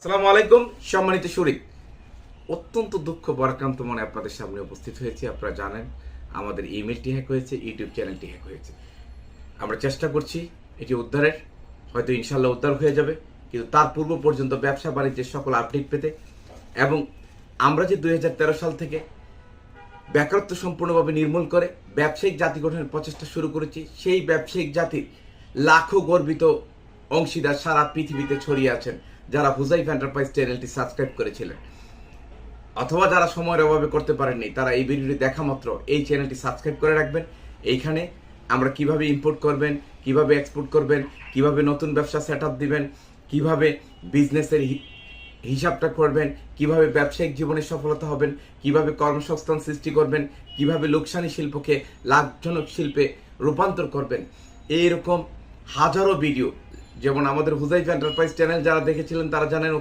আসসালামু আলাইকুম, সম্মানিত শরীফ অত্যন্ত দুঃখ বরাক্রান্ত মনে আপনাদের সামনে উপস্থিত হয়েছে, আপনারা জানেন আমাদের ইমেলটি হ্যাক হয়েছে, ইউটিউব চ্যানেলটি হ্যাক হয়েছে। আমরা চেষ্টা করছি এটি উদ্ধারের, হয়তো ইনশাল্লাহ উদ্ধার হয়ে যাবে, কিন্তু তার পূর্ব পর্যন্ত ব্যবসা বাণিজ্যের সকল আপডেট পেতে এবং আমরা যে দু হাজার তেরো সাল থেকে বেকারত্ব সম্পূর্ণভাবে নির্মূল করে ব্যবসায়িক জাতি গঠনের প্রচেষ্টা শুরু করেছি, সেই ব্যবসায়িক জাতির লাখো গর্বিত অংশীদার সারা পৃথিবীতে ছড়িয়ে আছেন, যারা হুজাইফ এন্টারপ্রাইজ চ্যানেলটি সাবস্ক্রাইব করেছিলেন। অথবা যারা সময়ের অভাবে করতে পারেননি, তারা এই ভিডিওটি দেখা মাত্র, এই চ্যানেলটি সাবস্ক্রাইব করে রাখবেন। এইখানে আমরা কীভাবে ইম্পোর্ট করবেন, কীভাবে এক্সপোর্ট করবেন, কীভাবে নতুন ব্যবসা সেট আপ দিবেন, কীভাবে বিজনেসের হিসাবটা করবেন, কীভাবে ব্যবসায়িক জীবনে সফলতা হবেন, কীভাবে কর্মসংস্থান সৃষ্টি করবেন, কীভাবে লোকসানি শিল্পকে লাভজনক শিল্পে রূপান্তর করবেন, এইরকম হাজারো ভিডিও যেমন আমাদের হুজাইফ এন্টারপ্রাইজ চ্যানেল যারা দেখেছিলেন তারা জানেন